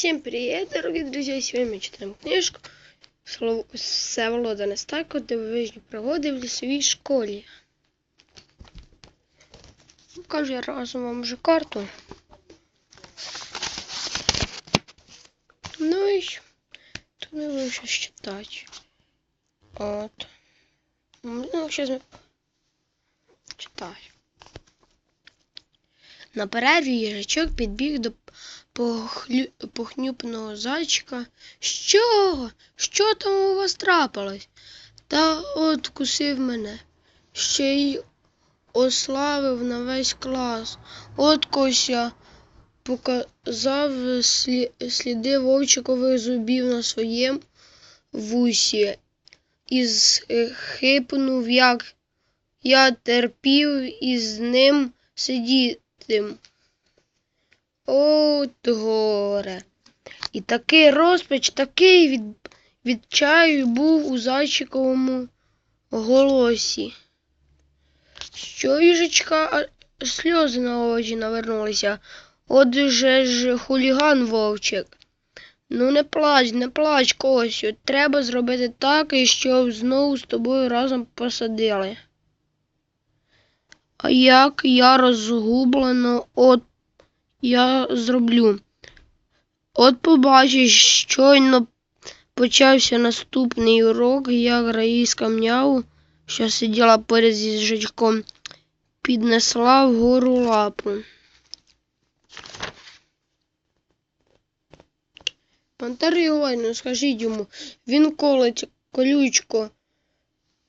Всем привет, дорогие друзья! Сегодня мы читаем книжку Всеволода Нестайко «Дивовижні пригоди в лісовій школі». Покажу я разом вам вже карту. Ну і тут ми будемо щось читати. От. Ну, зараз ми читаю. На перерві їжачок підбіг до похлю... похнюпного зайчика. Що? Що там у вас трапилось? Та от кусив мене. Ще й ославив на весь клас. От кося показав слі... сліди вовчикових зубів на своєму вусі і хипнув, як я терпів із ним сидіти. От горе. І такий розпач, такий від, відчаю був у зайчиковому голосі. Що їжачка аж сльози на очі навернулися. От же ж хуліган вовчик. Ну не плач, не плач, Косю. Треба зробити так, і щоб знову з тобою разом посадили. А як я розгублено, от я зроблю. От побачиш, щойно почався наступний урок, як Раїска м'яу, що сиділа поряд зі жичком, піднесла вгору лапу. Пантер Івановна, скажіть йому, він колить колючко.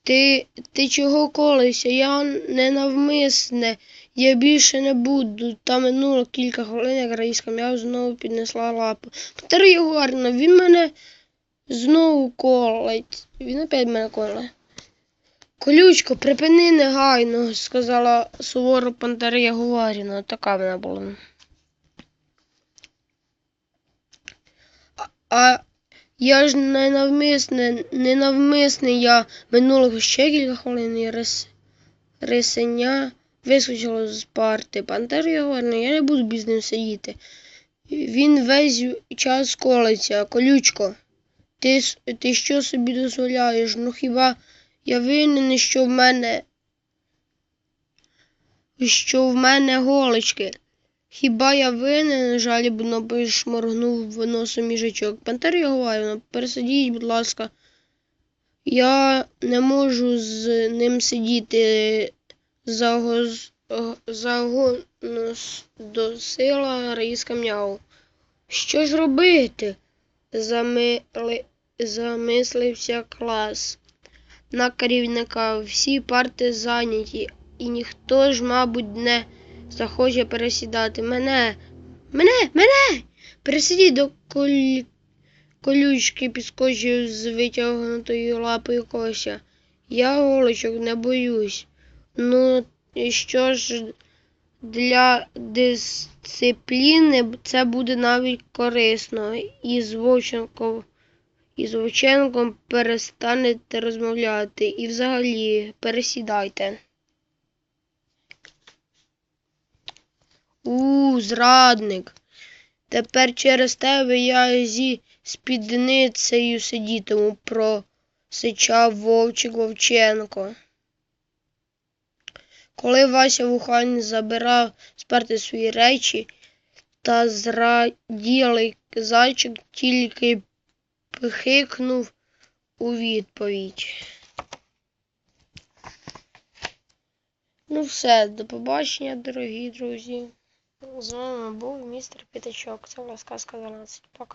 Ти, ти чого колишся? Я ненавмисне. Я більше не буду. Та минуло кілька хвилин, як Раїска м'яв знову піднесла лапу. Петро Єгорівна, він мене знову колить. Він опять мене коле. Колючко, припини негайно, сказала суворо Пантера Єгорівна. Така вона була. А, а я ж ненавмисне, ненавмисне я минулого ще кілька хвилин і рис, рисеня вискочило з парти. Пантер Єгорівна, я не буду без ним сидіти. Він весь час колиться. Колючко, ти, ти що собі дозволяєш? Ну хіба я винен, що в мене що в мене голочки? Хіба я винен? жалібно пошморгнув носом їжачок. Пантер Єгорівна, пересадіть, будь ласка. Я не можу з ним сидіти. Загоз... Загонос до м'яу. Що ж робити? Замислився клас. На керівника всі парти зайняті, і ніхто ж, мабуть, не захоче пересідати. Мене, мене, мене! Пересидіть до коль... колючки підскочив з витягнутою лапою кося. Я голочок не боюсь. Ну, і що ж для дисципліни це буде навіть корисно. І з Вовченком, і з Вовченком перестанете розмовляти. І взагалі пересідайте. У, зрадник. Тепер через тебе я зі спідницею сидітиму, просичав Вовчик Вовченко. Коли Вася Вухань забирав сперти свої речі, та зраділий зайчик тільки пхикнув у відповідь. Ну все, до побачення, дорогі друзі. З вами був містер П'ятачок. Це була сказка 12. Пока.